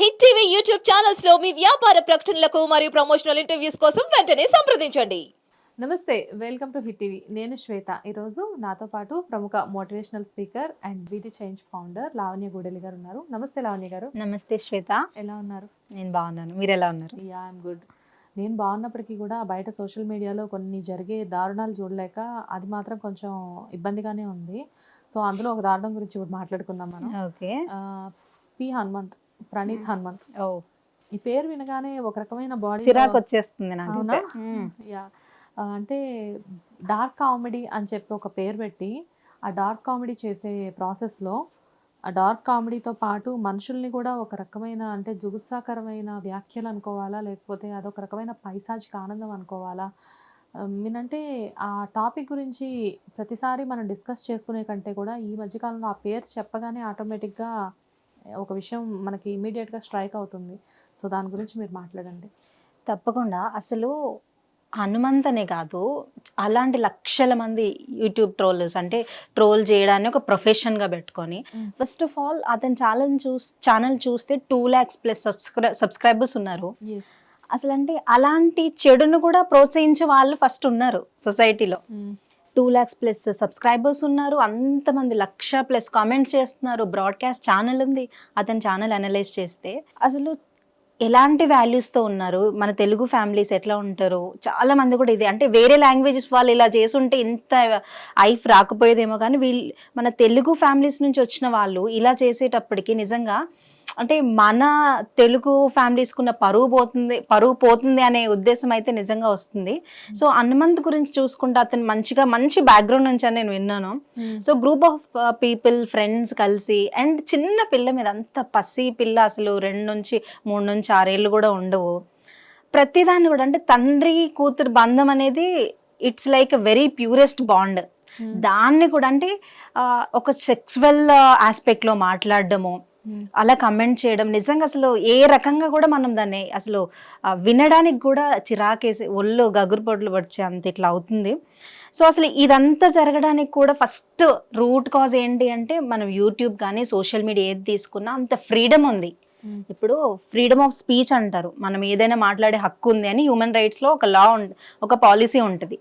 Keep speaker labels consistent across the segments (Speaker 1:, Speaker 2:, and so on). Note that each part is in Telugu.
Speaker 1: హిట్ టీవీ యూట్యూబ్ ఛానల్స్లో మీ వ్యాపార ప్రకటనలకు మరియు ప్రమోషనల్ ఇంటర్వ్యూస్ కోసం వెంటనే సంప్రదించండి.
Speaker 2: నమస్తే వెల్కమ్ టు హిట్ టీవీ. నేను శ్వేత. ఈరోజు నాతో పాటు ప్రముఖ motivational speaker and Veedhi change founder Lavanya Gudeli గారు ఉన్నారు. నమస్తే లావణ్య గారు.
Speaker 3: నమస్తే శ్వేత.
Speaker 2: ఎలా ఉన్నారు?
Speaker 3: నేను బాగున్నాను. మీరు ఎలా ఉన్నారు?
Speaker 2: యా ఐఎమ్ గుడ్ నేను బాగున్నప్పటికీ కూడా బయట సోషల్ మీడియాలో కొన్ని జరిగే దారుణాలు చూడలేక అది మాత్రం కొంచెం ఇబ్బందిగానే ఉంది. సో అందులో ఒక దారుణం గురించి ఇప్పుడు మాట్లాడుకుందాం మనం.
Speaker 3: ఓకే.
Speaker 2: పి హనుమంత్. ప్రణీత్ హనుమంత్.
Speaker 3: ఓ.
Speaker 2: ఈ పేరు వినగానే ఒక రకమైన బాడీ
Speaker 3: చిరాకు వచ్చేస్తుంది
Speaker 2: అవునా? యా. అంటే డార్క్ కామెడీ అని చెప్పి ఒక పేరు పెట్టి ఆ డార్క్ కామెడీ చేసే ప్రాసెస్లో ఆ డార్క్ కామెడీతో పాటు మనుషుల్ని కూడా ఒక రకమైన అంటే జుగుత్సాకరమైన వ్యాఖ్యలు అనుకోవాలా? లేకపోతే అదొక రకమైన పైశాచిక ఆనందం అనుకోవాలా? మీనంటే ఆ టాపిక్ గురించి ప్రతిసారి మనం డిస్కస్ చేసుకునే కంటే కూడా ఈ మధ్యకాలంలో ఆ పేరు చెప్పగానే ఆటోమేటిక్గా ఒక విషయం మనకి ఇమీడియట్గా స్ట్రైక్ అవుతుంది. సో దాని గురించి మీరు మాట్లాడండి.
Speaker 3: తప్పకుండా. అసలు హనుమంత్ అనే కాదు అలాంటి లక్షల మంది యూట్యూబ్ ట్రోలర్స్ అంటే ట్రోల్ చేయడాన్ని ఒక ప్రొఫెషన్గా పెట్టుకొని. ఫస్ట్ ఆఫ్ ఆల్ అతని ఛానల్ చూస్ ఛానల్ చూస్తే టూ ల్యాక్స్ ప్లస్ సబ్స్క్రై సబ్స్క్రైబర్స్ ఉన్నారు. అసలు అంటే అలాంటి చెడును కూడా ప్రోత్సహించే వాళ్ళు ఫస్ట్ ఉన్నారు సొసైటీలో. టూ ల్యాక్స్ ప్లస్ సబ్స్క్రైబర్స్ ఉన్నారు. అంతమంది లక్ష ప్లస్ కామెంట్స్ చేస్తున్నారు. బ్రాడ్కాస్ట్ ఛానల్ ఉంది. అతని ఛానల్ అనలైజ్ చేస్తే అసలు ఎలాంటి వాల్యూస్తో ఉన్నారు? మన తెలుగు ఫ్యామిలీస్ ఎట్లా ఉంటారు? చాలా మంది కూడా ఇది. అంటే వేరే లాంగ్వేజెస్ వాళ్ళు ఇలా చేస్తుంటే ఇంత ఐఫ్ రాకపోయేదేమో కానీ వీళ్ళు మన తెలుగు ఫ్యామిలీస్ నుంచి వచ్చిన వాళ్ళు ఇలా చేసేటప్పటికి నిజంగా అంటే మన తెలుగు ఫ్యామిలీస్కి ఉన్న పరువు పోతుంది పరువు పోతుంది అనే ఉద్దేశం అయితే నిజంగా వస్తుంది. సో హనుమంత్ గురించి చూసుకుంటే అతను మంచిగా మంచి బ్యాక్గ్రౌండ్ నుంచి అని నేను విన్నాను. So group of people friends కలిసి అండ్ చిన్న పిల్ల మీద అంత పసి పిల్ల అసలు రెండు నుంచి మూడు నుంచి ఆరేళ్ళు కూడా ఉండవు. ప్రతిదాన్ని కూడా అంటే తండ్రి కూతురు బంధం అనేది it's like very purest bond దాన్ని కూడా అంటే ఒక సెక్సువల్ ఆస్పెక్ట్లో మాట్లాడడము. అలా కమెంట్ చేయడం. నిజంగా అసలు ఏ రకంగా కూడా మనం దాన్ని అసలు వినడానికి కూడా చిరాకేసి ఒళ్ళు గగురుపొట్లు వచ్చే అంత ఇట్లా అవుతుంది. సో అసలు ఇదంతా జరగడానికి కూడా ఫస్ట్ రూట్ కాజ్ ఏంటి అంటే మనం యూట్యూబ్ కానీ సోషల్ మీడియా ఏది తీసుకున్నా అంత ఫ్రీడమ్ ఉంది. ఇప్పుడు ఫ్రీడమ్ ఆఫ్ స్పీచ్ అంటారు. మనం ఏదైనా మాట్లాడే హక్కు ఉంది అని హ్యూమన్ రైట్స్లో ఒక లా ఒక పాలసీ ఉంటుంది.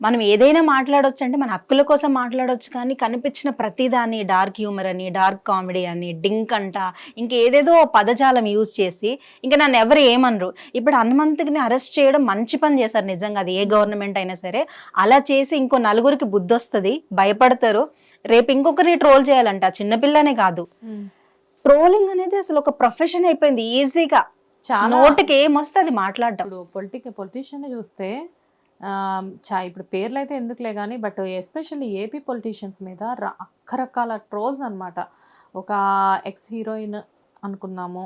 Speaker 3: మనం ఏదైనా మాట్లాడొచ్చు అంటే మన హక్కుల కోసం మాట్లాడొచ్చు కానీ కనిపించిన ప్రతిదాన్ని డార్క్ హ్యూమర్ అని డార్క్ కామెడీ అని డింక్ అంట ఇంకేదేదో పదజాలం యూజ్ చేసి ఇంకా నన్ను ఎవరు ఏమనరు. ఇప్పుడు హనుమంతుని అరెస్ట్ చేయడం మంచి పని చేశారు నిజంగా అది ఏ గవర్నమెంట్ అయినా సరే. అలా చేసి ఇంకో నలుగురికి బుద్ధి వస్తుంది భయపడతారు. రేపు ఇంకొకరి ట్రోల్ చేయాలంట చిన్నపిల్లనే కాదు. ట్రోలింగ్ అనేది అసలు ఒక ప్రొఫెషన్ అయిపోయింది ఈజీగా.
Speaker 2: చాలా
Speaker 3: నోటికి ఏమొస్తే అది
Speaker 2: ఇప్పుడు పొలిటిక్ పొలిటీషియన్ చూస్తే చా ఇప్పుడు పేర్లు అయితే ఎందుకులే కానీ బట్ ఎస్పెషల్లీ ఏపీ పొలిటీషియన్స్ మీద రకరకాల ట్రోల్స్ అన్నమాట. ఒక ఎక్స్ హీరోయిన్ అనుకున్నాము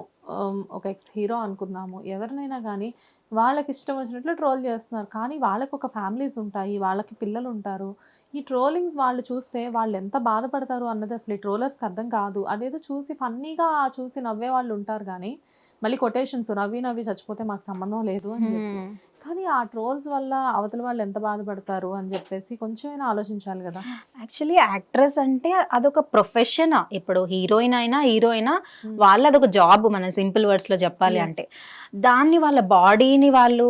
Speaker 2: ఒక ఎక్స్ హీరో అనుకున్నాము ఎవరినైనా కానీ వాళ్ళకి ఇష్టం వచ్చినట్లు ట్రోల్ చేస్తున్నారు. కానీ వాళ్ళకి ఒక ఫ్యామిలీస్ ఉంటాయి వాళ్ళకి పిల్లలు ఉంటారు. ఈ ట్రోలింగ్స్ వాళ్ళు చూస్తే వాళ్ళు ఎంత బాధపడతారు అన్నది అసలు ఈ ట్రోలర్స్కి అర్థం కాదు. అదేదో చూసి ఫన్నీగా చూసి నవ్వే వాళ్ళు ఉంటారు కానీ మళ్ళీ కొటేషన్స్ నవ్వి నవ్వి చచ్చిపోతే మాకు సంబంధం లేదు అని చెప్పి. కానీ ఆ ట్రోల్స్ వల్ల అవతల వాళ్ళు ఎంత బాధపడతారు అని చెప్పేసి కొంచెమైనా ఆలోచించాలి కదా.
Speaker 3: యాక్చువల్లీ యాక్ట్రెస్ అంటే అదొక ప్రొఫెషన్. ఇప్పుడు హీరోయిన్ అయినా హీరో అయినా వాళ్ళు అదొక జాబ్ మన సింపుల్ వర్డ్స్లో చెప్పాలి. అంటే. దాన్ని వాళ్ళ బాడీని వాళ్ళు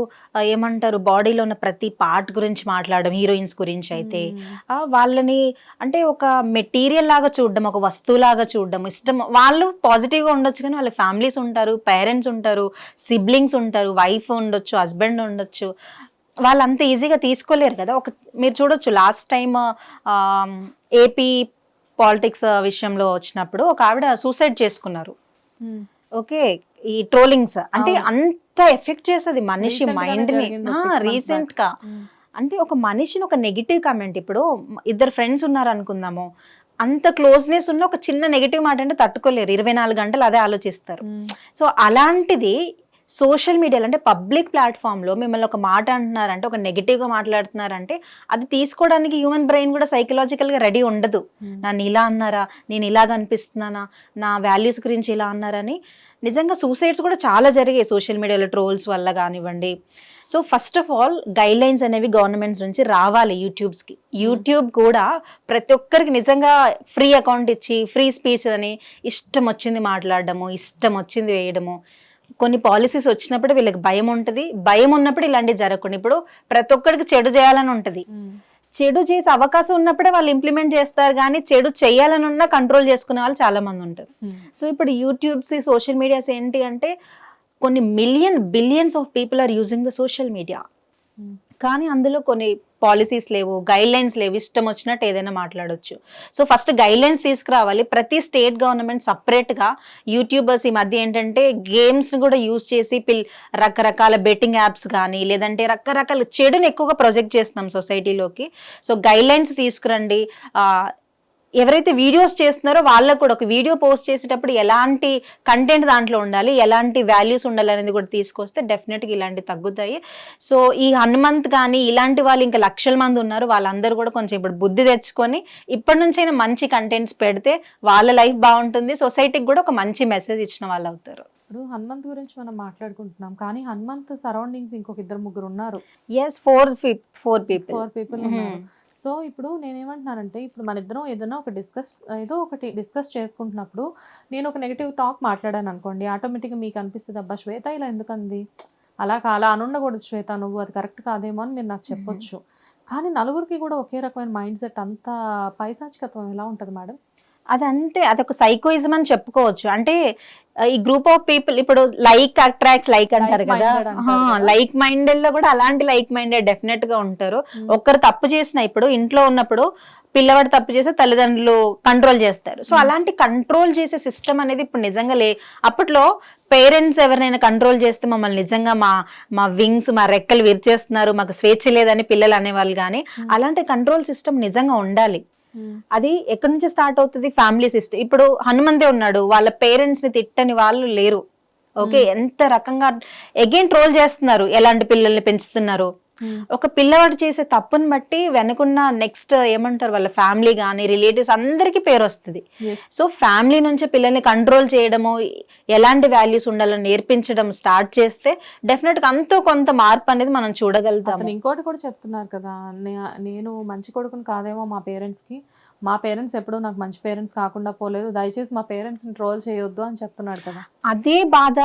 Speaker 3: ఏమంటారు బాడీలో ఉన్న ప్రతి పార్ట్ గురించి మాట్లాడడం హీరోయిన్స్ గురించి అయితే వాళ్ళని అంటే ఒక మెటీరియల్ లాగా చూడడం ఒక వస్తువు లాగా చూడడం ఇష్టం. వాళ్ళు పాజిటివ్గా ఉండొచ్చు కానీ వాళ్ళ ఫ్యామిలీస్ ఉంటారు పేరెంట్స్ ఉంటారు సిబ్లింగ్స్ ఉంటారు వైఫ్ ఉండొచ్చు హస్బెండ్ ఉండొచ్చు. వాళ్ళు అంత ఈజీగా తీసుకోలేరు కదా. ఒక మీరు చూడొచ్చు లాస్ట్ టైం ఏపీ పాలిటిక్స్ విషయంలో వచ్చినప్పుడు ఒక ఆవిడ సూసైడ్ చేసుకున్నారు. ఓకే ఈ ట్రోలింగ్స్. అంటే. అంత ఎఫెక్ట్ చేస్తుంది మనిషి మైండ్ని రీసెంట్గా. అంటే ఒక మనిషిని ఒక నెగిటివ్ కామెంట్ ఇప్పుడు ఇద్దరు ఫ్రెండ్స్ ఉన్నారు అనుకుందాము అంత క్లోజ్నెస్ ఉన్న ఒక చిన్న నెగిటివ్ మాట అంటే తట్టుకోలేరు. ఇరవై నాలుగు గంటలు అదే ఆలోచిస్తారు. సో అలాంటిది సోషల్ మీడియాలో అంటే పబ్లిక్ ప్లాట్ఫామ్లో మిమ్మల్ని ఒక మాట అంటున్నారంటే ఒక నెగిటివ్గా మాట్లాడుతున్నారంటే అది తీసుకోవడానికి హ్యూమన్ బ్రెయిన్ కూడా సైకలాజికల్గా రెడీ ఉండదు. నన్ను ఇలా అన్నారా? నేను ఇలాగ అనిపిస్తున్నానా? నా వాల్యూస్ గురించి ఇలా అన్నారని నిజంగా సూసైడ్స్ కూడా చాలా జరిగాయి సోషల్ మీడియాలో ట్రోల్స్ వల్ల కానివ్వండి. So first of all guidelines అనేవి గవర్నమెంట్స్ నుంచి రావాలి యూట్యూబ్స్కి యూట్యూబ్ కూడా ప్రతి ఒక్కరికి నిజంగా ఫ్రీ అకౌంట్ ఇచ్చి ఫ్రీ స్పీచ్ అని ఇష్టం వచ్చింది మాట్లాడడము ఇష్టం వచ్చింది వేయడము. కొన్ని పాలసీస్ వచ్చినప్పుడు వీళ్ళకి భయం ఉంటుంది. భయం ఉన్నప్పుడు ఇలాంటివి జరగకుండా. ఇప్పుడు ప్రతి ఒక్కరికి చెడు చేయాలని ఉంటుంది. చెడు చేసే అవకాశం ఉన్నప్పుడే వాళ్ళు ఇంప్లిమెంట్ చేస్తారు కానీ చెడు చేయాలని ఉన్నా కంట్రోల్ చేసుకునే వాళ్ళు చాలా మంది ఉంటారు సో ఇప్పుడు యూట్యూబ్స్ సోషల్ మీడియాస్ ఏంటి అంటే కొన్ని million billions of people are using the social media కానీ అందులో కొన్ని పాలసీస్ లేవు గైడ్ లైన్స్ లేవు ఇష్టం వచ్చినట్టు ఏదైనా మాట్లాడొచ్చు. సో ఫస్ట్ గైడ్ లైన్స్ తీసుకురావాలి. ప్రతి స్టేట్ గవర్నమెంట్ సపరేట్గా యూట్యూబర్స్ ఈ మధ్య ఏంటంటే గేమ్స్ని కూడా యూజ్ చేసి పిల్ రకరకాల బెట్టింగ్ యాప్స్ కానీ లేదంటే రకరకాల చెడుని ఎక్కువగా ప్రొజెక్ట్ చేస్తున్నాం సొసైటీలోకి సో గైడ్ లైన్స్ తీసుకురండి. ఎవరైతే వీడియోస్ చేస్తున్నారో వాళ్ళకు కూడా ఒక వీడియో పోస్ట్ చేసేటప్పుడు ఎలాంటి కంటెంట్ దాంట్లో ఉండాలి ఎలాంటి వాల్యూస్ ఉండాలి అనేది కూడా తీసుకొస్తే డెఫినెట్గా ఇలాంటివి తగ్గుతాయి. సో ఈ హనుమంత్ కానీ ఇలాంటి వాళ్ళు ఇంకా లక్షల మంది ఉన్నారు వాళ్ళందరూ కూడా కొంచెం ఇప్పుడు బుద్ధి తెచ్చుకొని ఇప్పటి నుంచైనా మంచి కంటెంట్స్ పెడితే వాళ్ళ లైఫ్ బాగుంటుంది సొసైటీకి కూడా ఒక మంచి మెసేజ్ ఇచ్చిన వాళ్ళు అవుతారు.
Speaker 2: ఇప్పుడు హనుమంత్ గురించి మనం మాట్లాడుకుంటున్నాం కానీ హనుమంత్ సరౌండింగ్స్ ఇంకొక ఇద్దరు ముగ్గురు ఉన్నారు.
Speaker 3: Yes four four people
Speaker 2: four people so ఇప్పుడు నేనేమంటున్నానంటే ఇప్పుడు మన ఇద్దరం ఏదైనా ఒక డిస్కస్ ఏదో ఒకటి డిస్కస్ చేసుకుంటున్నప్పుడు నేను ఒక నెగిటివ్ టాక్ మాట్లాడాను అనుకోండి ఆటోమేటిక్గా మీకు అనిపిస్తుంది అబ్బా శ్వేత ఇలా ఎందుకంది? అలా అలా అనుండకూడదు శ్వేత నువ్వు అది కరెక్ట్ కాదేమో అని మీరు నాకు చెప్పొచ్చు. కానీ నలుగురికి కూడా ఒకే రకమైన మైండ్ సెట్ అంత పైశాచికత్వం ఎలా ఉంటుంది మేడం?
Speaker 3: అదంతే అదొక సైకోయిజం అని చెప్పుకోవచ్చు అంటే ఈ గ్రూప్ ఆఫ్ పీపుల్ ఇప్పుడు లైక్ అట్రాక్ట్స్ లైక్ అంటారు కదా
Speaker 2: minded అంటారు కదా.
Speaker 3: లైక్ మైండెడ్లో కూడా అలాంటి లైక్ మైండెడ్ డెఫినెట్గా ఉంటారు
Speaker 2: Hmm.
Speaker 3: ఒక్కరు తప్పు చేసిన ఇప్పుడు ఇంట్లో ఉన్నప్పుడు పిల్లవాడు తప్పు చేస్తే తల్లిదండ్రులు కంట్రోల్ చేస్తారు సో
Speaker 2: Hmm.
Speaker 3: అలాంటి కంట్రోల్ చేసే సిస్టమ్ అనేది ఇప్పుడు నిజంగా లే అప్పట్లో పేరెంట్స్ ఎవరినైనా కంట్రోల్ చేస్తే మమ్మల్ని నిజంగా మా మా వింగ్స్ మా రెక్కలు విరిచేస్తున్నారు మాకు స్వేచ్ఛ లేదని పిల్లలు అనేవాళ్ళు కానీ
Speaker 2: Hmm.
Speaker 3: అలాంటి కంట్రోల్ సిస్టమ్ నిజంగా ఉండాలి అది ఎక్కడి నుంచి స్టార్ట్ అవుతుంది? ఫ్యామిలీ సిస్టమ్ ఇప్పుడు హనుమంతే ఉన్నాడు. వాళ్ళ పేరెంట్స్ని తిట్టని వాళ్ళు లేరు. ఓకే ఎంత రకంగా అగైన్ ట్రోల్ చేస్తున్నారు. ఎలాంటి పిల్లల్ని పెంచుతున్నారు? ఒక పిల్లవాడు చేసే తప్పుని బట్టి వెనుకున్న నెక్స్ట్ ఏమంటారు వాళ్ళ ఫ్యామిలీ కానీ రిలేటివ్స్ అందరికీ పేరు వస్తుంది. సో ఫ్యామిలీ నుంచి పిల్లల్ని కంట్రోల్ చేయడము ఎలాంటి వాల్యూస్ ఉండాలని నేర్పించడం స్టార్ట్ చేస్తే డెఫినెట్గా అంతో కొంత మార్పు అనేది మనం
Speaker 2: అతను
Speaker 3: చూడగలుగుతాము
Speaker 2: ఇంకోటి కూడా చెప్తున్నారు కదా నేను మంచి కొడుకుని కాదేమో మా పేరెంట్స్కి. మా పేరెంట్స్ ఎప్పుడూ నాకు మంచి పేరెంట్స్ కాకుండా పోలేదు. దయచేసి మా పేరెంట్స్ని ట్రోల్ చేయొద్దు అని చెప్తున్నాడు కదా.
Speaker 3: అదే బాధ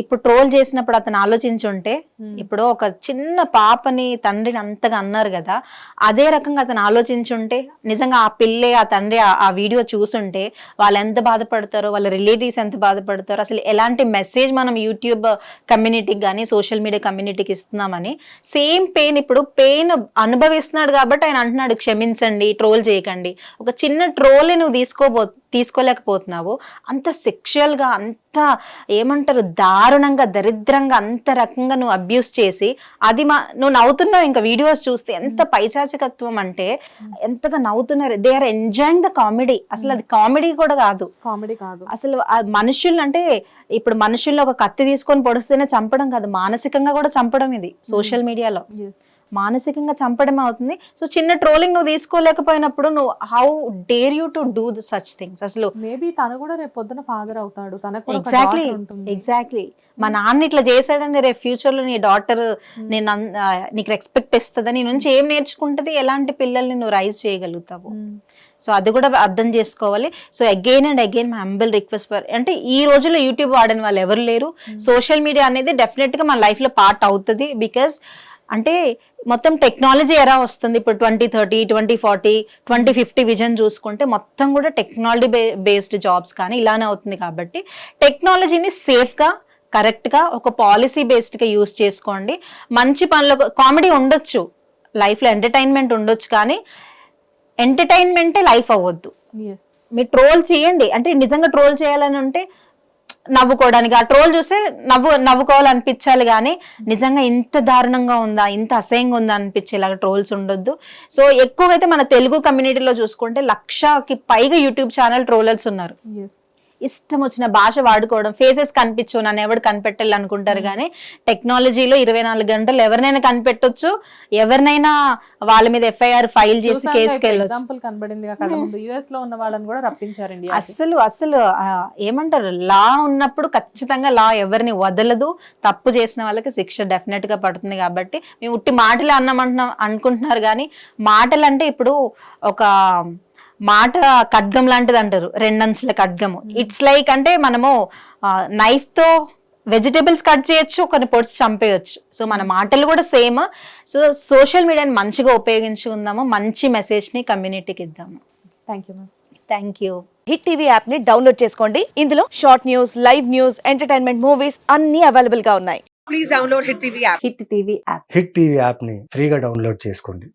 Speaker 3: ఇప్పుడు ట్రోల్ చేసినప్పుడు అతను ఆలోచించుంటే ఇప్పుడు ఒక చిన్న పాపని తండ్రిని అంతగా అన్నారు కదా అదే రకంగా అతను ఆలోచించుంటే నిజంగా ఆ పిల్లే ఆ తండ్రి ఆ- ఆ వీడియో చూసుంటే వాళ్ళు ఎంత బాధపడతారో వాళ్ళ రిలేటివ్స్ ఎంత బాధపడతారో అసలు ఎలాంటి మెసేజ్ మనం యూట్యూబ్ కమ్యూనిటీకి కానీ సోషల్ మీడియా కమ్యూనిటీకి ఇస్తున్నామని సేమ్ పెయిన్ ఇప్పుడు పెయిన్ అనుభవిస్తున్నాడు కాబట్టి ఆయన అంటున్నాడు క్షమించండి ట్రోల్ చేయకండి. ఒక చిన్న ట్రోల్ నువ్వు తీసుకోబో తీసుకోలేకపోతున్నావు. అంత sexual గా అంత ఏమంటారు దారుణంగా దరిద్రంగా అంత రకంగా నువ్వు అబ్యూస్ చేసి అది మా నువ్వు నవ్వుతున్నావు ఇంకా వీడియోస్ చూస్తే ఎంత పైశాచికత్వం అంటే ఎంతగా నవ్వుతున్నారు. They are enjoying the comedy అసలు అది కామెడీ కూడా కాదు.
Speaker 2: కామెడీ కాదు.
Speaker 3: అసలు మనుషులు అంటే ఇప్పుడు మనుషుల్లో ఒక కత్తి తీసుకొని పొడిస్తేనే చంపడం కాదు. మానసికంగా కూడా చంపడం ఇది సోషల్ మీడియాలో
Speaker 2: Yes.
Speaker 3: మానసికంగా చంపడం అవుతుంది. సో చిన్న ట్రోలింగ్ నువ్వు తీసుకోలేకపోయినప్పుడు నువ్వు how dare you to do such things అసలు
Speaker 2: మేబీ తను కూడా రేపు పొద్దున ఫాదర్ అవుతాడు. తనకు
Speaker 3: ఎగ్జాక్ట్లీ ఎగ్జాక్ట్లీ మా నాన్న ఇట్లా చేశాడని రేపు ఫ్యూచర్లో నీ డాటర్ నేను అన్- ఆ, నీకు రెస్పెక్ట్ ఇస్తుందని నీ నుంచి ఏం నేర్చుకుంటది? ఎలాంటి పిల్లల్ని నువ్వు రైజ్ చేయగలుగుతావు?
Speaker 2: Mm.
Speaker 3: సో అది కూడా అర్థం చేసుకోవాలి. So again and again my humble request for అంటే ఈ రోజుల్లో యూట్యూబ్ వాడని వాళ్ళు ఎవరు లేరు. సోషల్ మీడియా అనేది డెఫినెట్గా మన లైఫ్లో పార్ట్ అవుతుంది బికాస్ అంటే మొత్తం టెక్నాలజీ ఎలా వస్తుంది. ఇప్పుడు twenty thirty twenty forty twenty fifty vision చూసుకుంటే మొత్తం కూడా టెక్నాలజీ బేస్డ్ జాబ్స్ కానీ ఇలానే అవుతుంది కాబట్టి టెక్నాలజీని సేఫ్గా కరెక్ట్గా ఒక పాలసీ బేస్డ్గా యూస్ చేసుకోండి. మంచి పనులకు కామెడీ ఉండొచ్చు. లైఫ్లో ఎంటర్టైన్మెంట్ ఉండొచ్చు కానీ ఎంటర్టైన్మెంటే లైఫ్ అవ్వద్దు. మీరు ట్రోల్ చేయండి. అంటే నిజంగా ట్రోల్ చేయాలని ఉంటే నవ్వుకోవడానికి. ఆ ట్రోల్ చూస్తే నవ్వు నవ్వుకోవాలనిపించాలి కానీ నిజంగా ఇంత దారుణంగా ఉందా ఇంత అసహ్యంగా ఉందా అనిపించేలాగా ట్రోల్స్ ఉండొద్దు. సో ఎక్కువగా అయితే మన తెలుగు కమ్యూనిటీలో చూసుకుంటే లక్షకి పైగా యూట్యూబ్ ఛానల్ ట్రోలర్స్ ఉన్నారు. ఇష్టం వచ్చిన భాష వాడుకోవడం ఫేసెస్ కనిపించు నన్ను ఎవడు కనిపెట్టాలి అనుకుంటారు కానీ టెక్నాలజీలో ఇరవై నాలుగు గంటలు ఎవరినైనా కనిపెట్టొచ్చు. ఎవరినైనా వాళ్ళ మీద ఎఫ్ఐఆర్ ఫైల్ చేసి కేసుకి
Speaker 2: ఎగ్జాంపుల్ కనబడింది కళ్ళ ముందు యుఎస్లో ఉన్న వాళ్ళని కూడా రప్పించారు ఇండియా
Speaker 3: అస్సలు అసలు ఆ, ఏమంటారు? లా ఉన్నప్పుడు ఖచ్చితంగా లా ఎవరిని వదలదు. తప్పు చేసిన వాళ్ళకి శిక్ష డెఫినెట్గా పడుతుంది కాబట్టి మేము ఉట్టి మాటలు అన్నామంటున్నాం అనుకుంటున్నారు కానీ మాటలు అంటే ఇప్పుడు ఒక మాట ఖడ్గం లాంటిది అంటారు రెండంచుల ఖడ్గము. ఇట్స్ లైక్ అంటే మనము నైఫ్తో వెజిటేబుల్స్ కట్ చేయొచ్చు కొన్ని పొడిచి చంపేయచ్చు. సో మన మాటలు కూడా సేమ్ సో సోషల్ మీడియాని మంచిగా ఉపయోగించుకుందాము మంచి మెసేజ్ని కమ్యూనిటీకి ఇద్దాము.
Speaker 2: Thank you ma'am
Speaker 3: thank you
Speaker 4: hit TV యాప్ని డౌన్లోడ్ చేసుకోండి. ఇందులో short news live news entertainment movies అన్ని అవైలబుల్గా ఉన్నాయి.
Speaker 5: హిట్ టీవీ యాప్ని ఫ్రీగా డౌన్లోడ్ చేసుకోండి.